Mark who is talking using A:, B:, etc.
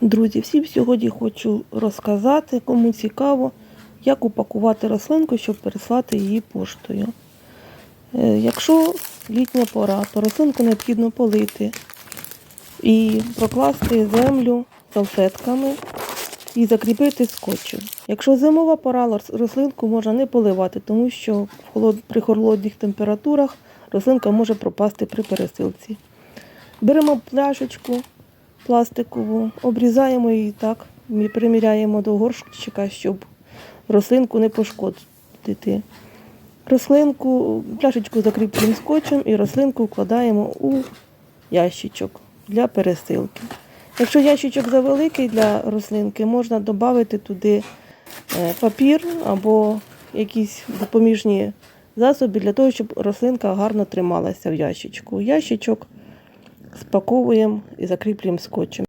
A: Друзі, всім сьогодні хочу розказати, кому цікаво, як упакувати рослинку, щоб переслати її поштою. Е, Якщо літня пора, то рослинку необхідно полити і прокласти землю салфетками і закріпити скотчем. Якщо зимова пора, рослинку можна не поливати, тому що при холодних температурах рослинка може пропасти при пересилці. Беремо пляшечку пластикову, обрізаємо її так, приміряємо до горщика, щоб рослинку не пошкодити. Рослинку, пляшечку закріплюємо скотчем і рослинку вкладаємо у ящичок для пересилки. Якщо ящичок завеликий для рослинки, можна додати туди е, папір або якісь допоміжні засоби для того, щоб рослинка гарно трималася в ящичку. Ящичок спаковуємо і закріплюємо скотчем.